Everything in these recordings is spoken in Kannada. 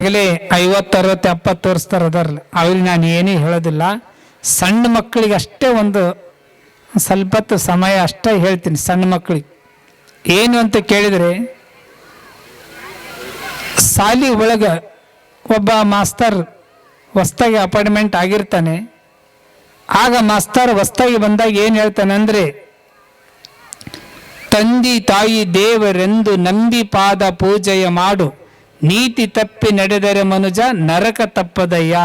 ಈಗಲೇ ಐವತ್ತು, ಅರವತ್ತು, ಎಪ್ಪತ್ತು ವರ್ಷದವ್ರು ಅದಾರಲ್ಲ ಅವ್ರಿಗೆ ನಾನು ಏನೂ ಹೇಳೋದಿಲ್ಲ. ಸಣ್ಣ ಮಕ್ಕಳಿಗೆ ಅಷ್ಟೇ ಒಂದು ಸ್ವಲ್ಪೊತ್ತು ಸಮಯ ಅಷ್ಟೇ ಹೇಳ್ತೀನಿ ಸಣ್ಣ ಮಕ್ಕಳಿಗೆ. ಏನು ಅಂತ ಕೇಳಿದರೆ, ಸಾಲಿ ಒಳಗೆ ಒಬ್ಬ ಮಾಸ್ತರ್ ಹೊಸ್ದಾಗಿ ಅಪಾಯಿಂಟ್ಮೆಂಟ್ ಆಗಿರ್ತಾನೆ. ಆಗ ಮಾಸ್ತರ್ ಹೊಸ್ದಾಗಿ ಬಂದಾಗ ಏನು ಹೇಳ್ತಾನೆ ಅಂದರೆ, ತಂದಿ ತಾಯಿ ದೇವರೆಂದು ನಂಬಿ ಪಾದ ಪೂಜೆಯ ಮಾಡು. ನೀತಿ ತಪ್ಪಿ ನಡೆದರೆ ಮನುಜ ನರಕ ತಪ್ಪದಯ್ಯ.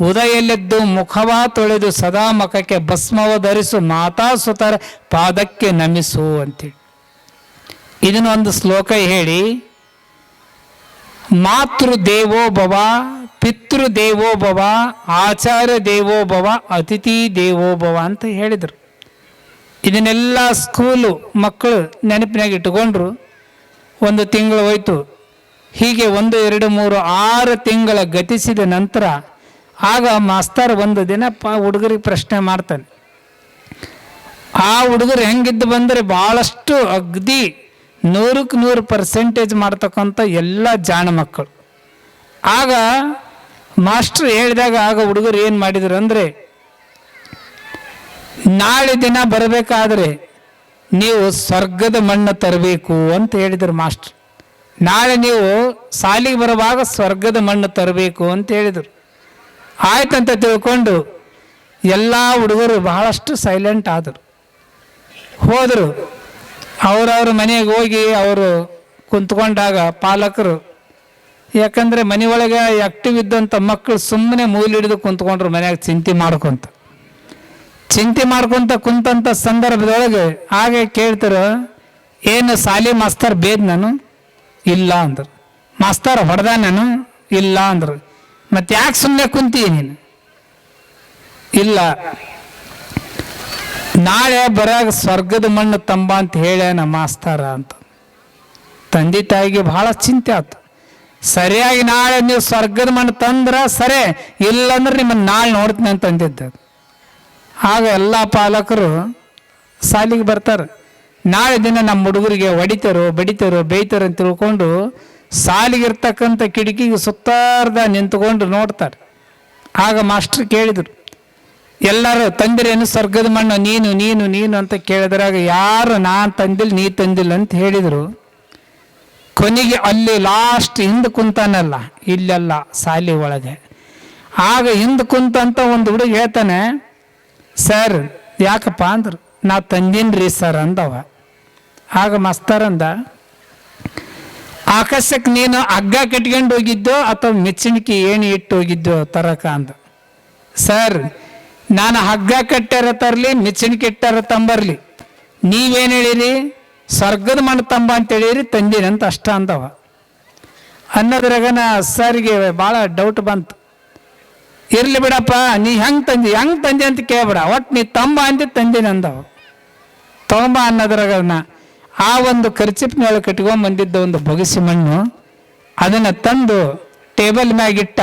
ಉದಯಲೆದ್ದು ಮುಖವ ತೊಳೆದು ಸದಾ ಮುಖಕ್ಕೆ ಭಸ್ಮವ ಧರಿಸು ಮಾತಾ ಸುತರ ಪಾದಕ್ಕೆ ನಮಿಸು ಅಂತೇಳಿ ಇದನ್ನ ಒಂದು ಶ್ಲೋಕ ಹೇಳಿ, ಮಾತೃ ದೇವೋ ಭವ, ಪಿತೃ ದೇವೋ ಭವ ಆಚಾರ್ಯ ದೇವೋ ಭವ, ಅತಿಥಿ ದೇವೋ ಭವ ಅಂತ ಹೇಳಿದರು. ಇದನ್ನೆಲ್ಲ ಸ್ಕೂಲು ಮಕ್ಕಳು ನೆನಪಿನಾಗ ಇಟ್ಟುಕೊಂಡ್ರು. ಒಂದು ತಿಂಗಳು ಹೋಯ್ತು. ಹೀಗೆ ಒಂದು, ಎರಡು, ಮೂರು, ಆರು ತಿಂಗಳ ಗತಿಸಿದ ನಂತರ ಆಗ ಮಾಸ್ತರ್ ಒಂದು ದಿನ ಪ ಹುಡುಗರಿಗೆ ಪ್ರಶ್ನೆ ಮಾಡ್ತಾನೆ. ಆ ಹುಡುಗರು ಹೆಂಗಿದ್ದು ಬಂದರೆ ಭಾಳಷ್ಟು ಅಗ್ದಿ ನೂರಕ್ಕೆ ನೂರು ಪರ್ಸೆಂಟೇಜ್ ಮಾಡ್ತಕ್ಕಂಥ ಎಲ್ಲ ಜಾಣ ಮಕ್ಕಳು. ಆಗ ಮಾಸ್ಟ್ರು ಹೇಳಿದಾಗ ಆಗ ಹುಡುಗರು ಏನು ಮಾಡಿದರು ಅಂದರೆ, ನಾಳೆ ದಿನ ಬರಬೇಕಾದ್ರೆ ನೀವು ಸ್ವರ್ಗದ ಮಣ್ಣು ತರಬೇಕು ಅಂತ ಹೇಳಿದರು ಮಾಸ್ಟರ್. ನಾಳೆ ನೀವು ಸಾಲಿಗೆ ಬರುವಾಗ ಸ್ವರ್ಗದ ಮಣ್ಣು ತರಬೇಕು ಅಂತ ಹೇಳಿದರು. ಆಯ್ತಂತ ತಿಳ್ಕೊಂಡು ಎಲ್ಲ ಹುಡುಗರು ಬಹಳಷ್ಟು ಸೈಲೆಂಟ್ ಆದರು. ಹೋದರು. ಅವರವ್ರ ಮನೆಗೆ ಹೋಗಿ ಅವರು ಕುಂತ್ಕೊಂಡಾಗ ಪಾಲಕರು, ಯಾಕಂದರೆ ಮನೆಯೊಳಗೆ ಆಕ್ಟಿವ್ ಇದ್ದಂಥ ಮಕ್ಕಳು ಸುಮ್ಮನೆ ಮೂಲಿಡಿದು ಕುಂತ್ಕೊಂಡ್ರು ಮನ್ಯಾಗ ಚಿಂತೆ ಮಾಡ್ಕೊಂತ. ಚಿಂತೆ ಮಾಡ್ಕೊಂತ ಕುಂತಂಥ ಸಂದರ್ಭದೊಳಗೆ ಹಾಗೆ ಕೇಳ್ತಾರೆ, ಏನು ಸಾಲಿ ಮಾಸ್ತರ್ ಬೇದ್ ನಾನು? ಇಲ್ಲ ಅಂದ್ರು. ಮಾಸ್ತರ್ ಹೊಡೆದ ನಾನು ಇಲ್ಲ ಅಂದ್ರು. ಮತ್ತೆ ಯಾಕೆ ಸುಮ್ಮನೆ ಕುಂತೀಯ ನೀನು? ಇಲ್ಲ. ನಾಳೆ ಬರಾಗ ಸ್ವರ್ಗದ ಮಣ್ಣು ತಂಬ ಅಂತ ಹೇಳ್ಯಾನ ಮಾಸ್ತರ ಅಂತ. ತಂದೆ ತಾಯಿಗೆ ಬಹಳ ಚಿಂತೆ ಆಯ್ತು ಸರಿಯಾಗಿ ನಾಳೆ ನೀವು ಸ್ವರ್ಗದ ಮಣ್ಣು ತಂದ್ರ ಸರಿ, ಇಲ್ಲಂದ್ರೆ ನಿಮ್ಮನ್ನು ನಾಳೆ ನೋಡ್ತೀನಿ ಅಂತ ಅಂದಿದ್ದ. ಆಗ ಎಲ್ಲ ಪಾಲಕರು ಸಾಲಿಗೆ ಬರ್ತಾರೆ. ನಾಳೆ ದಿನ ನಮ್ಮ ಹುಡುಗರಿಗೆ ಹೊಡಿತಾರೋ, ಬಡಿತಾರೋ, ಬೇಯ್ತಾರೋ ಅಂತ ತಿಳ್ಕೊಂಡು ಸಾಲಿಗಿರ್ತಕ್ಕಂಥ ಕಿಟಕಿಗೆ ಸುತ್ತಾರ್ದ ನಿಂತ್ಕೊಂಡು ನೋಡ್ತಾರೆ. ಆಗ ಮಾಸ್ಟರ್ ಕೇಳಿದರು, ಎಲ್ಲರೂ ತಂದಿರೇನು ಸ್ವರ್ಗದ ಮಣ್ಣು, ನೀನು ನೀನು ನೀನು ಅಂತ ಕೇಳಿದ್ರಾಗ ಯಾರು ನಾನು ತಂದಿಲ್ಲ, ನೀ ತಂದಿಲ್ಲ ಅಂತ ಹೇಳಿದರು. ಕೊನೆಗೆ ಅಲ್ಲಿ ಲಾಸ್ಟ್ ಹಿಂದೆ ಕುಂತಾನಲ್ಲ, ಇಲ್ಲೆಲ್ಲ ಸಾಲಿ ಒಳಗೆ. ಆಗ ಹಿಂದೆ ಕುಂತಂತ ಒಂದು ಹುಡುಗ ಹೇಳ್ತಾನೆ ಸರ್ ಯಾಕಪ್ಪ ಅಂದ್ರು, ನಾ ತಂದೀನ್ರಿ ಸರ್ ಅಂದವ. ಆಗ ಮಸ್ತರಂದ ಆಕಾಶಕ್ಕೆ ನೀನು ಹಗ್ಗ ಕಟ್ಕೊಂಡು ಹೋಗಿದ್ದೋ ಅಥವಾ ಮೆಚ್ಚಣಿಕೆ ಏಣಿ ಇಟ್ಟು ಹೋಗಿದ್ದೋ ತರಕ ಅಂದ. ಸರ್, ನಾನು ಹಗ್ಗ ಕಟ್ಟಾರ ತರಲಿ ಮೆಚ್ಚಣಿಕೆ ಇಟ್ಟಾರ ತಂಬರ್ಲಿ. ನೀವೇನು ಹೇಳಿರಿ? ಸ್ವರ್ಗದ ಮಣ್ಣು ತಂಬ ಅಂತ ಹೇಳಿರಿ ಅಂತ ಅಷ್ಟ ಅಂದವ. ಅನ್ನೋದ್ರಾಗ ನಾ ಸರ್ಗೆ ಭಾಳ ಡೌಟ್ ಬಂತು. ಇರ್ಲಿ ಬಿಡಪ್ಪ, ನೀ ಹೆಂಗ್ ತಂದಿ ಹೆಂಗ್ ತಂದಿ ಅಂತ ಕೇಳ್ಬೇಡ ಒಟ್ಟು ನೀ ತಂಬ ಅಂತ ತಂದಿನ ಅಂದವ. ಅನ್ನೋದ್ರಾಗ ನಾ. ಆ ಒಂದು ಖರ್ಚಿಪ್ನೊಳಗೆ ಕಟ್ಕೊಂಡ್ ಬಂದಿದ್ದ ಒಂದು ಬೊಗಸಿ ಮಣ್ಣು, ಅದನ್ನ ತಂದು ಟೇಬಲ್ ಮ್ಯಾಗಿಟ್ಟ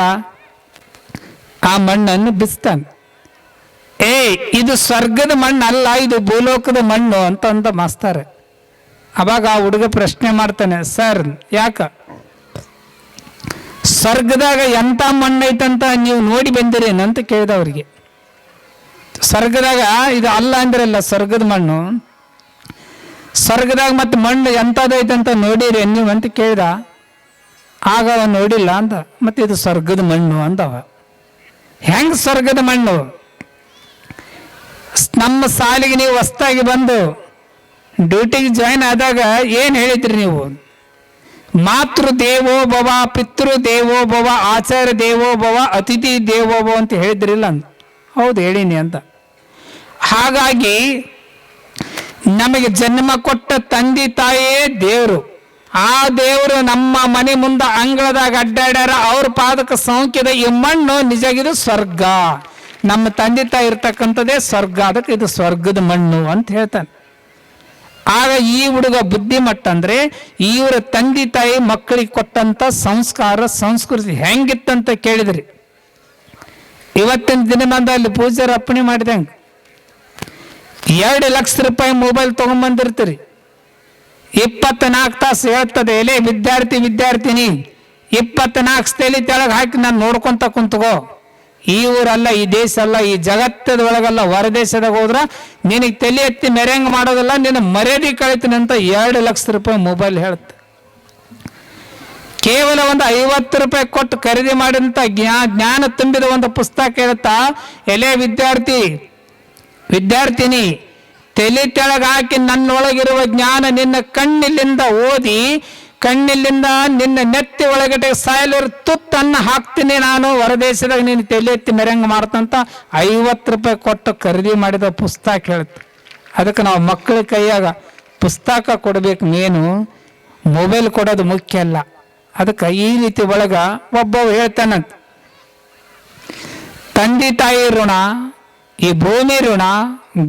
ಆ ಮಣ್ಣನ್ನು ಬಿಸ್ತಾನೆ. ಏ, ಇದು ಸ್ವರ್ಗದ ಮಣ್ಣು ಅಲ್ಲ ಇದು ಭೂಲೋಕದ ಮಣ್ಣು ಅಂತ ಅಂದ ಮಾಸ್ತಾರೆ. ಅವಾಗ ಆ ಹುಡುಗ ಪ್ರಶ್ನೆ ಮಾಡ್ತಾನೆ, ಸರ್, ಯಾಕ? ಸ್ವರ್ಗದಾಗ ಎಂಥ ಮಣ್ಣೈತಂತ ನೀವು ನೋಡಿ ಬಂದಿರೇನು ಅಂತ ಕೇಳಿದ ಅವರಿಗೆ. ಸ್ವರ್ಗದಾಗ ಇದು ಅಲ್ಲ ಅಂದ್ರಲ್ಲ, ಸ್ವರ್ಗದ ಮಣ್ಣು. ಸ್ವರ್ಗದಾಗ ಮತ್ತೆ ಮಣ್ಣು ಎಂಥದೈತಂತ ನೋಡಿರಿ ನೀವು ಅಂತ ಕೇಳಿದ, ಆಗ ನೋಡಿಲ್ಲ ಅಂತ ಮತ್ತೆ ಇದು ಸ್ವರ್ಗದ ಮಣ್ಣು ಅಂದವ. ಹೆಂಗ್ ಸ್ವರ್ಗದ ಮಣ್ಣು? ನಮ್ಮ ಸಾಲಿಗೆ ನೀವು ಹೊಸ್ತಾಗಿ ಬಂದು ಡ್ಯೂಟಿಗೆ ಜಾಯ್ನ್ ಆದಾಗ ಏನು ಹೇಳಿದ್ರಿ ನೀವು? ಮಾತೃ ದೇವೋ ಭವ, ಪಿತೃ ದೇವೋ ಭವ, ಆಚಾರ್ಯ ದೇವೋ ಭವ, ಅತಿಥಿ ದೇವೋ ಭವ ಅಂತ ಹೇಳಿದ್ರಿಲ್ಲ ಅಂತ ಹೌದು, ಹೇಳೀನಿ ಅಂತ. ಹಾಗಾಗಿ ನಮಗೆ ಜನ್ಮ ಕೊಟ್ಟ ತಂದೆ ತಾಯಿಯೇ ದೇವರು. ಆ ದೇವರು ನಮ್ಮ ಮನೆ ಮುಂದೆ ಅಂಗಳದಾಗ ಅಡ್ಡಾಡ್ಯಾರ, ಅವ್ರ ಪಾದಕ ಸೋಂಕಿದ ಈ ಮಣ್ಣು ನಿಜಗಿದು ಸ್ವರ್ಗ. ನಮ್ಮ ತಂದೆ ತಾಯಿ ಇರ್ತಕ್ಕಂಥದ್ದೇ ಸ್ವರ್ಗ, ಅದಕ್ಕೆ ಇದು ಸ್ವರ್ಗದ ಮಣ್ಣು ಅಂತ ಹೇಳ್ತಾನೆ. ಆಗ ಈ ಹುಡುಗ ಬುದ್ಧಿಮಟ್ಟ ಅಂದ್ರೆ ಇವರ ತಂದೆ ತಾಯಿ ಮಕ್ಕಳಿಗೆ ಕೊಟ್ಟಂತ ಸಂಸ್ಕಾರ, ಸಂಸ್ಕೃತಿ ಹೆಂಗಿತ್ತಂತ ಕೇಳಿದ್ರಿ. ಇವತ್ತಿನ ದಿನ ಅಲ್ಲಿ ಪೂಜಾರ ಅಪ್ಪಣೆ ಮಾಡಿದಂಗೆ. ಎರಡು ಲಕ್ಷ ರೂಪಾಯಿ ಮೊಬೈಲ್ ತೊಗೊಂಬಂದಿರ್ತೀರಿ. ಇಪ್ಪತ್ನಾಲ್ಕು ತಾಸು ಹೇಳ್ತದೆ, ಎಲೆ ವಿದ್ಯಾರ್ಥಿ, ವಿದ್ಯಾರ್ಥಿನಿ, ಇಪ್ಪತ್ನಾಲ್ಕು ತೇಲಿ ತೆಳಗೆ ಹಾಕಿ ನಾನು ನೋಡ್ಕೊಂತ ಕುಂತ್ಕೋ. ಈ ಊರಲ್ಲ, ಈ ದೇಶ ಅಲ್ಲ ಈ ಜಗತ್ತದ ಒಳಗಲ್ಲ, ಹೊರದೇಶದಾಗ ಹೋದ್ರ ನಿನಗೆ ತಲೆ ಎತ್ತಿ ಮೆರೆಂಗ್ ಮಾಡೋದಲ್ಲ, ನಿನ್ನ ಮರ್ಯಾದೆ ಕಳಿತೀನಿ ಅಂತ ಎರಡು ಲಕ್ಷ ರೂಪಾಯಿ ಮೊಬೈಲ್ ಹೇಳುತ್ತೆ ಕೇವಲ ಒಂದು ಐವತ್ತು ರೂಪಾಯಿ ಕೊಟ್ಟು ಖರೀದಿ ಮಾಡಿದಂಥ ಜ್ಞಾ, ಜ್ಞಾನ ತುಂಬಿದ ಒಂದು ಪುಸ್ತಕ ಹೇಳುತ್ತಾ ಎಲೆ ವಿದ್ಯಾರ್ಥಿ ವಿದ್ಯಾರ್ಥಿನಿ, ತಲೆ ತೆಳಗಾಕಿ ನನ್ನೊಳಗಿರುವ ಜ್ಞಾನ ನಿನ್ನ ಕಣ್ಣಿಲ್ಲಿಂದ ಓದಿ ಕಣ್ಣಿಲ್ಲಿಂದ ನಿನ್ನ ನೆತ್ತಿ ಒಳಗಡೆ ಸಾಯಲಿರೋ ತುತ್ತನ್ನು ಹಾಕ್ತೀನಿ ನಾನು. ಹೊರದೇಶದಾಗ ನೀನು ತಲೆ ಎತ್ತಿ ಮೆರಂಗ್ ಮಾಡ್ತಂತ ಐವತ್ತು ರೂಪಾಯಿ ಕೊಟ್ಟು ಖರೀದಿ ಮಾಡಿದ ಪುಸ್ತಕ ಹೇಳುತ್ತೆ ಅದಕ್ಕೆ ನಾವು ಮಕ್ಕಳ ಕೈಯಾಗ ಪುಸ್ತಕ ಕೊಡಬೇಕು ನೀನು ಮೊಬೈಲ್ ಕೊಡೋದು ಮುಖ್ಯ ಅಲ್ಲ. ಅದಕ್ಕೆ ಈ ರೀತಿ ಒಳಗ ಒಬ್ಬ ಹೇಳ್ತಾನಂತ, ತಂದೆ ತಾಯಿ ಋಣ ಈ ಭೂಮಿ ಋಣ,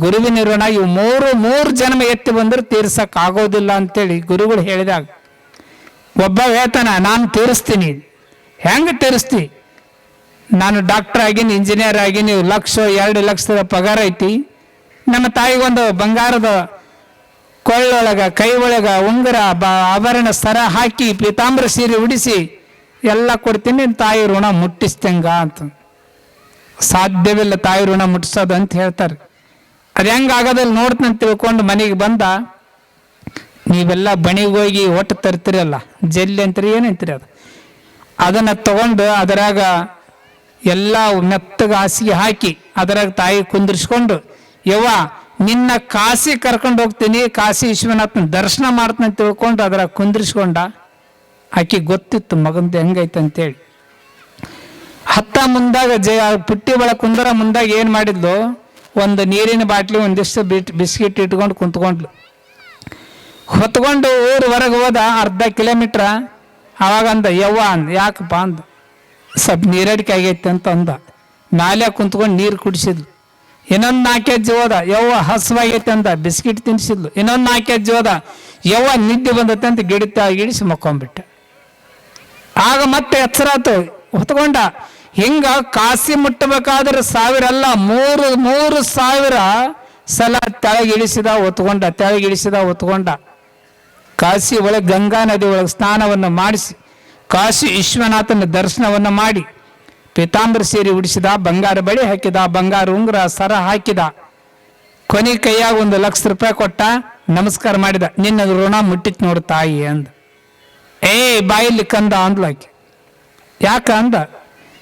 ಗುರುವಿನ ಋಣ, ಇವು ಮೂರು ಮೂರು ಜನ್ಮ ಎತ್ತಿ ಬಂದ್ರೆ ತೀರ್ಸಕ್ ಆಗೋದಿಲ್ಲ ಅಂತೇಳಿ ಗುರುಗಳು ಹೇಳಿದಾಗ, ಒಬ್ಬ ಹೇಳ್ತಾನ, ನಾನು ತೀರಿಸ್ತೀನಿ. ಹೆಂಗೆ ತೀರಿಸ್ತಿ? ನಾನು ಡಾಕ್ಟರ್ ಆಗೀನಿ ಇಂಜಿನಿಯರ್ ಆಗೀನಿ, ಲಕ್ಷ, ಎರಡು ಲಕ್ಷದ ಪಗಾರ ಐತಿ. ನಮ್ಮ ತಾಯಿಗೊಂದು ಬಂಗಾರದ ಕೊಳ್ಳೊಳಗ ಕೈ ಒಳಗ ಉಂಗುರ, ಬ, ಆಭರಣ, ಸರ ಹಾಕಿ, ಪೀತಾಂಬ್ರ ಸೀರೆ ಉಡಿಸಿ, ಎಲ್ಲ ಕೊಡ್ತೀನಿ, ತಾಯಿ ಋಣ ಮುಟ್ಟಿಸ್ತಂಗ ಅಂತ. ಸಾಧ್ಯವಿಲ್ಲ ತಾಯಿ ಋಣ ಮುಟ್ಟಿಸೋದು ಅಂತ ಹೇಳ್ತಾರೆ. ಅದು ಹೆಂಗ ಆಗೋದಲ್ಲಿ ನೋಡ್ತಂತ ತಿಳ್ಕೊಂಡು ಮನೆಗೆ ಬಂದ, ನೀವೆಲ್ಲ ಬಣಿಗೆ ಹೋಗಿ ಒಟ್ಟು ತರ್ತಿರಲ್ಲ ಜಲ್ಲಿ ಅಂತೀರಿ ಏನಂತೀರಿ ಅದು? ಅದನ್ನ ತಗೊಂಡು ಅದರಾಗ ಎಲ್ಲ ಮೆತ್ತಗೆ ಹಾಸಿಗೆ ಹಾಕಿ ಅದರಾಗ ತಾಯಿ ಕುಂದಿರ್ಸ್ಕೊಂಡು, ಯವ್ವ, ನಿನ್ನ ಕಾಸಿ ಕರ್ಕೊಂಡು ಹೋಗ್ತೀನಿ, ಕಾಶಿ ವಿಶ್ವನಾಥನ ದರ್ಶನ ಮಾಡ್ತೀನಿ ತಿಳ್ಕೊಂಡು ಅದರಾಗ ಕುಂದಿರ್ಸ್ಕೊಂಡ, ಆಕೆ ಗೊತ್ತಿತ್ತು ಮಗಂದು ಹೆಂಗೈತೆ ಅಂತೇಳಿ. ಹತ್ತ ಮುಂದಾಗ ಜಯ ಪುಟ್ಟಿ ಒಳಗೆ ಕುಂದರ ಮುಂದಾಗ ಏನು ಮಾಡಿದ್ಲು? ಒಂದು ನೀರಿನ ಬಾಟ್ಲಿ, ಒಂದಿಷ್ಟು ಬಿಟ್, ಬಿಸ್ಕಿಟ್ ಇಟ್ಕೊಂಡು ಕುಂತ್ಕೊಂಡ್ಲು. ಹೊತ್ಕೊಂಡು ಊರು ಹೊರಗೆ ಹೋದ ಅರ್ಧ ಕಿಲೋಮೀಟ್ರ ಆವಾಗ ಅಂದ, ಯವ್ವ ಅಂದ, ಯಾಕಪ್ಪ ಅಂದ. ಸ್ವಲ್ಪ ನೀರಡಿಕೆ ಆಗೈತೆ ಅಂತ ಅಂದ. ಮ್ಯಾಲೆ ಕುಂತ್ಕೊಂಡು ನೀರು ಕುಡಿಸಿದ್ಲು. ಇನ್ನೊಂದು ನಾಲ್ಕು ಹೆಜ್ಜೆ ಹೋದ, ಯವ್ವ ಹಸುವಾಗೈತೆ ಅಂತ ಬಿಸ್ಕಿಟ್ ತಿನ್ಸಿದ್ಲು. ಇನ್ನೊಂದು ನಾಲ್ಕು ಹೆಜ್ಜೆ ಹೋದ, ಯವ್ವ ನಿದ್ದೆ ಬಂದತ್ತೆ ಅಂತ ಗಿಡತ ಗಿಡಿಸಿ ಮಕ್ಕೊಂಬಿಟ್ಟ ಆಗ ಮತ್ತೆ ಎಚ್ಚರಾತು ಹೊತ್ಕೊಂಡ ಹಿಂಗ ಕಾಸಿ ಮುಟ್ಟಬೇಕಾದ್ರೆ ಸಾವಿರ ಅಲ್ಲ, ಮೂರು ಮೂರು ಸಾವಿರ ಸಲ ತೆಳಗಿಳಿಸಿದ, ಹೊತ್ಕೊಂಡ, ತೆಳಗಿಳಿಸಿದ ಒತ್ಕೊಂಡ ಕಾಶಿ ಒಳಗೆ ಗಂಗಾ ನದಿ ಒಳಗೆ ಸ್ನಾನವನ್ನು ಮಾಡಿಸಿ, ಕಾಶಿ ವಿಶ್ವನಾಥನ ದರ್ಶನವನ್ನು ಮಾಡಿ, ಪೀತಾಂಬರ ಸೇರಿ ಉಡಿಸಿದ, ಬಂಗಾರ ಬಳಿ ಹಾಕಿದ, ಬಂಗಾರ ಉಂಗುರ, ಸರ ಹಾಕಿದ, ಕೊನೆ ಕೈಯಾಗ ಒಂದು ಲಕ್ಷ ರೂಪಾಯಿ ಕೊಟ್ಟ, ನಮಸ್ಕಾರ ಮಾಡಿದ ನಿನ್ನ ಋಣ ಮುಟ್ಟಿತ್ ನೋಡು ತಾಯಿ ಅಂದ. ಏ ಬಾಯಲ್ಲಿ ಕಂದ ಅಂದ್ಲಾಕೆ ಯಾಕ ಅಂದ?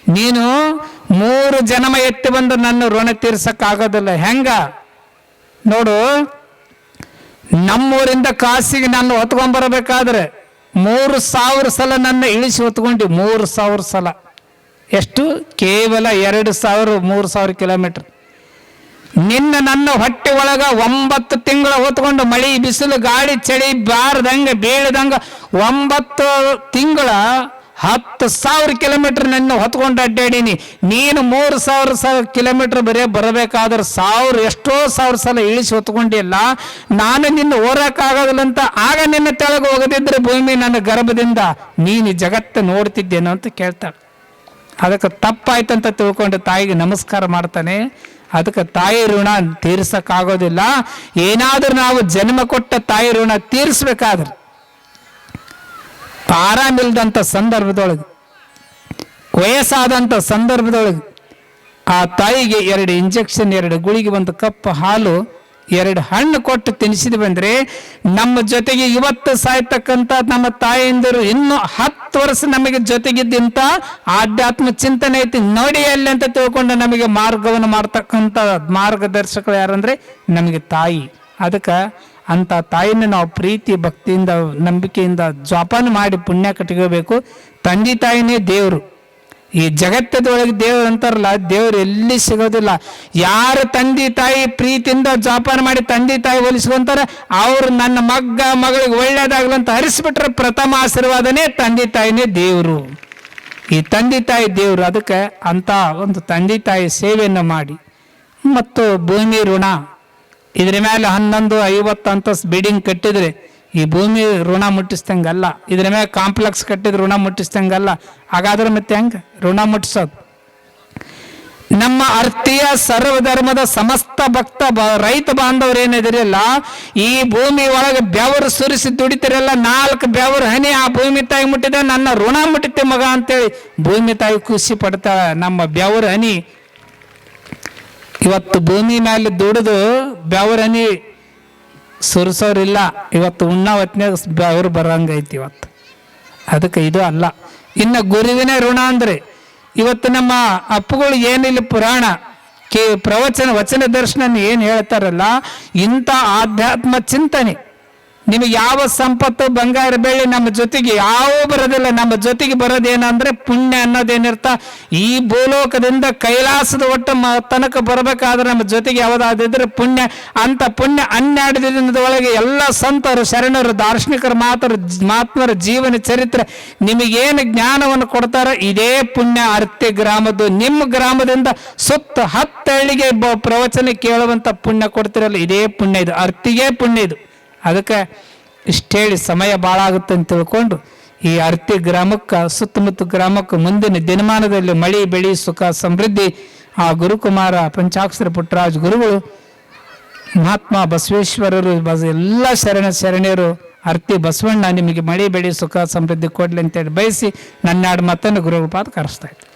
ನೀನು ಮೂರು ಜನಮ ಎತ್ತಿ ಬಂದು ನನ್ನ ಋಣ ತೀರ್ಸಕ್ ಆಗೋದಿಲ್ಲ ಹೆಂಗ? ನೋಡು, ನಮ್ಮೂರಿಂದ ಕಾಸಿಗೆ ನಾನು ಹೊತ್ಕೊಂಡ್ಬರಬೇಕಾದ್ರೆ ಮೂರು ಸಾವಿರ ಸಲ ನನ್ನ ಇಳಿಸಿ ಹೊತ್ಕೊಂಡು. ಮೂರು ಸಾವಿರ ಸಲ. ಎಷ್ಟು? ಕೇವಲ ಎರಡು ಸಾವಿರ, ಮೂರು ಸಾವಿರ ಕಿಲೋಮೀಟರ್. ನಿನ್ನ ನನ್ನ ಹೊಟ್ಟೆ ಒಳಗ ಒಂಬತ್ತು ತಿಂಗಳ ಹೊತ್ಕೊಂಡು ಮಳಿ, ಬಿಸಿಲು, ಗಾಳಿ, ಚಳಿ, ಬಾರದಂಗ, ಬೀಳದಂಗ ಒಂಬತ್ತು ತಿಂಗಳ ಹತ್ತು ಸಾವಿರ ಕಿಲೋಮೀಟರ್ ನನ್ನ ಹೊತ್ಕೊಂಡು ಅಡ್ಡಾಡೀನಿ. ನೀನು ಮೂರು ಸಾವಿರ ಸಾವಿರ ಕಿಲೋಮೀಟರ್ ಬರೀ ಬರಬೇಕಾದ್ರೆ ಸಾವಿರ ಎಷ್ಟೋ ಸಾವಿರ ಸಲ ಇಳಿಸಿ ಹೊತ್ಕೊಂಡಿಲ್ಲ. ನಾನು ನಿನ್ನ ಓರಕ್ಕಾಗೋದಿಲ್ಲ ಅಂತ ಆಗ ನಿನ್ನ ತೆಳಗೆ ಹೋಗದಿದ್ರೆ ಭೂಮಿ ನನ್ನ ಗರ್ಭದಿಂದ ನೀನು ಜಗತ್ತು ನೋಡ್ತಿದ್ದೇನೋ ಅಂತ ಕೇಳ್ತಾಳೆ. ಅದಕ್ಕೆ ತಪ್ಪಾಯ್ತಂತ ತಿಳ್ಕೊಂಡು ತಾಯಿಗೆ ನಮಸ್ಕಾರ ಮಾಡ್ತಾನೆ. ಅದಕ್ಕೆ ತಾಯಿ ಋಣ ತೀರ್ಸಕ್ಕಾಗೋದಿಲ್ಲ. ಏನಾದರೂ ನಾವು ಜನ್ಮ ಕೊಟ್ಟ ತಾಯಿ ಋಣ ತೀರಿಸ್ಬೇಕಾದ್ರೆ ಆರಾಮಿಲ್ದಂಥ ಸಂದರ್ಭದೊಳಗೆ ವಯಸ್ಸಾದಂಥ ಸಂದರ್ಭದೊಳಗೆ ಆ ತಾಯಿಗೆ ಎರಡು ಇಂಜೆಕ್ಷನ್ ಎರಡು ಗುಳಿಗೆ ಒಂದು ಕಪ್ ಹಾಲು, ಎರಡು ಹಣ್ಣು ಕೊಟ್ಟು ತಿನ್ನಿಸಿದ ಬಂದ್ರೆ ನಮ್ಮ ಜೊತೆಗೆ ಇವತ್ತು ಸಾಯ್ತಕ್ಕಂಥ ನಮ್ಮ ತಾಯಿಯಂದಿರು ಇನ್ನು ಹತ್ತು ವರ್ಷ ನಮಗೆ ಜೊತೆಗಿದ್ದಂತ ಆಧ್ಯಾತ್ಮ ಚಿಂತನೆ ಐತಿ. ನೋಡಿ ಅಲ್ಲಿ ಅಂತ ತಿಳ್ಕೊಂಡು ನಮಗೆ ಮಾರ್ಗವನ್ನು ಮಾಡ್ತಕ್ಕಂಥ ಮಾರ್ಗದರ್ಶಕರು ಯಾರಂದ್ರೆ ನಮಗೆ ತಾಯಿ. ಅದಕ್ಕೆ ಅಂತ ತಾಯಿನ ನಾವು ಪ್ರೀತಿ, ಭಕ್ತಿಯಿಂದ, ನಂಬಿಕೆಯಿಂದ ಜೋಪಾನ ಮಾಡಿ ಪುಣ್ಯ ಕಟ್ಕೋಬೇಕು ತಂದೆ ತಾಯಿನೇ ದೇವರು. ಈ ಜಗತ್ತದೊಳಗೆ ದೇವ್ರು ಅಂತಾರಲ್ಲ, ದೇವ್ರು ಎಲ್ಲಿ ಸಿಗೋದಿಲ್ಲ. ಯಾರು ತಂದೆ ತಾಯಿ ಪ್ರೀತಿಯಿಂದ ಜೋಪಾನ ಮಾಡಿ ತಂದೆ ತಾಯಿ ಹೋಲಿಸ್ಕೊಂತಾರ ಅವ್ರು ನನ್ನ ಮಗ್ಗ, ಮಗಳಿಗೆ ಒಳ್ಳೇದಾಗ್ಲಂತ ಹರಿಸ್ಬಿಟ್ರೆ ಪ್ರಥಮ ಆಶೀರ್ವಾದನೇ ತಂದೆ ತಾಯಿನೇ ದೇವರು. ಈ ತಂದೆ ತಾಯಿ ದೇವರು, ಅದಕ್ಕೆ ಅಂತ ಒಂದು ತಂದೆ ತಾಯಿ ಸೇವೆಯನ್ನು ಮಾಡಿ. ಮತ್ತು ಭೂಮಿ ಋಣ. ಇದ್ರ ಮೇಲೆ ಹನ್ನೊಂದು, ಐವತ್ತು ಅಂತಸ್ ಬಿಲ್ಡಿಂಗ್ ಕಟ್ಟಿದ್ರೆ. ಈ ಭೂಮಿ ಋಣ ಮುಟ್ಟಿಸ್ದಂಗಲ್ಲ ಇದ್ರ ಮೇಲೆ ಕಾಂಪ್ಲೆಕ್ಸ್ ಕಟ್ಟಿದ್ರೆ ಋಣ ಮುಟ್ಟಿಸ್ದಂಗಲ್ಲ ಹಾಗಾದ್ರೆ ಮತ್ತೆ ಹೆಂಗೆ? ಋಣ ಮುಟ್ಟಿಸೋದು ನಮ್ಮ ಅರ್ತಿಯ ಸರ್ವಧರ್ಮದ ಸಮಸ್ತ ಭಕ್ತ ರೈತ ಬಾಂಧವರು ಏನಿದಿರಲ್ಲ ಈ ಭೂಮಿ ಒಳಗೆ ಬೆವರು ಸುರಿಸಿ ದುಡಿತಿರಲ್ಲ ನಾಲ್ಕು ಬೆವರು ಹನಿ ಆ ಭೂಮಿ ತಾಯಿ ಮುಟ್ಟಿದ. ನನ್ನ ಋಣ ಮುಟ್ಟಿತೆ ಮಗ ಅಂತೇಳಿ ಭೂಮಿ ತಾಯಿ ಖುಷಿ ಪಡ್ತಾಳೆ ನಮ್ಮ ಬೆವರು ಹನಿ ಇವತ್ತು ಭೂಮಿ ಮೇಲೆ ದುಡಿದು ಬೆವರನಿ ಸುರಿಸೋರಿಲ್ಲ. ಇವತ್ತು ಉಣ್ಣ ಹೊತ್ನ್ಯಾಗ ಬೆವರು ಬರಂಗೈತಿ ಇವತ್ತು. ಅದಕ್ಕೆ ಇದು ಅಲ್ಲ. ಇನ್ನು ಗುರುವಿನ ಋಣ ಅಂದ್ರೆ ಇವತ್ತು ನಮ್ಮ ಅಪ್ಪುಗಳು ಏನಿಲ್ಲ ಪುರಾಣ ಕೇ ಪ್ರವಚನ ವಚನ ದರ್ಶನ ಏನು ಹೇಳ್ತಾರಲ್ಲ, ಇಂಥ ಆಧ್ಯಾತ್ಮ ಚಿಂತನೆ. ನಿಮಗೆ ಯಾವ ಸಂಪತ್ತು, ಬಂಗಾರ, ಬೆಳ್ಳಿ ನಮ್ಮ ಜೊತೆಗೆ ಯಾವ ಬರೋದಿಲ್ಲ. ನಮ್ಮ ಜೊತೆಗೆ ಬರೋದೇನಂದ್ರೆ ಪುಣ್ಯ ಅನ್ನೋದೇನಿರ್ತ, ಈ ಭೂಲೋಕದಿಂದ ಕೈಲಾಸದ ಒಟ್ಟು ತನಕ ಬರಬೇಕಾದ್ರೆ ನಮ್ಮ ಜೊತೆಗೆ ಯಾವುದಾದಿದ್ರೆ ಪುಣ್ಯ ಅಂತ ಪುಣ್ಯ ಹನ್ನೆರಡು ದಿನದೊಳಗೆ ಎಲ್ಲ ಸಂತರು, ಶರಣರು, ದಾರ್ಶನಿಕರು, ಮಾತರ ಮಾತ್ಮರ ಜೀವನ ಚರಿತ್ರೆ ನಿಮಗೇನು ಜ್ಞಾನವನ್ನು ಕೊಡ್ತಾರೋ ಇದೇ ಪುಣ್ಯ ಅರ್ತಿ ಗ್ರಾಮದ್ದು. ನಿಮ್ಮ ಗ್ರಾಮದಿಂದ ಸುತ್ತ ಹತ್ತಳ್ಳಿಗೆ ಪ್ರವಚನ ಕೇಳುವಂತ ಪುಣ್ಯ ಕೊಡ್ತಿರಲ್ಲ, ಇದೇ ಪುಣ್ಯ ಇದು, ಅರ್ತಿಗೆ ಪುಣ್ಯ ಇದು. ಅದಕ್ಕೆ ಇಷ್ಟೇಳಿ ಸಮಯ ಭಾಳ ಆಗುತ್ತೆ ಅಂತ ತಿಳ್ಕೊಂಡು ಈ ಅರ್ತಿ ಗ್ರಾಮಕ್ಕೆ, ಸುತ್ತಮುತ್ತ ಗ್ರಾಮಕ್ಕೆ ಮುಂದಿನ ದಿನಮಾನದಲ್ಲಿ ಮಳಿ, ಬೆಳಿ, ಸುಖ, ಸಮೃದ್ಧಿ ಆ ಗುರುಕುಮಾರ ಪಂಚಾಕ್ಷರ ಪುಟ್ಟರಾಜ್ ಗುರುಗಳು, ಮಹಾತ್ಮ ಬಸವೇಶ್ವರರು, ಬಸ್ ಎಲ್ಲ ಶರಣ ಶರಣೆಯರು, ಅರ್ತಿ ಬಸವಣ್ಣ ನಿಮಗೆ ಮಳಿ, ಬೆಳಿ, ಸುಖ, ಸಮೃದ್ಧಿ ಕೊಡಲಿ ಅಂತೇಳಿ ಬಯಸಿ ನನ್ನಾಡು ಮತ್ತನ್ನು ಗುರುಗಳ ಪಾದ ಕರೆಸ್ತಾ ಇದ್ದೆ.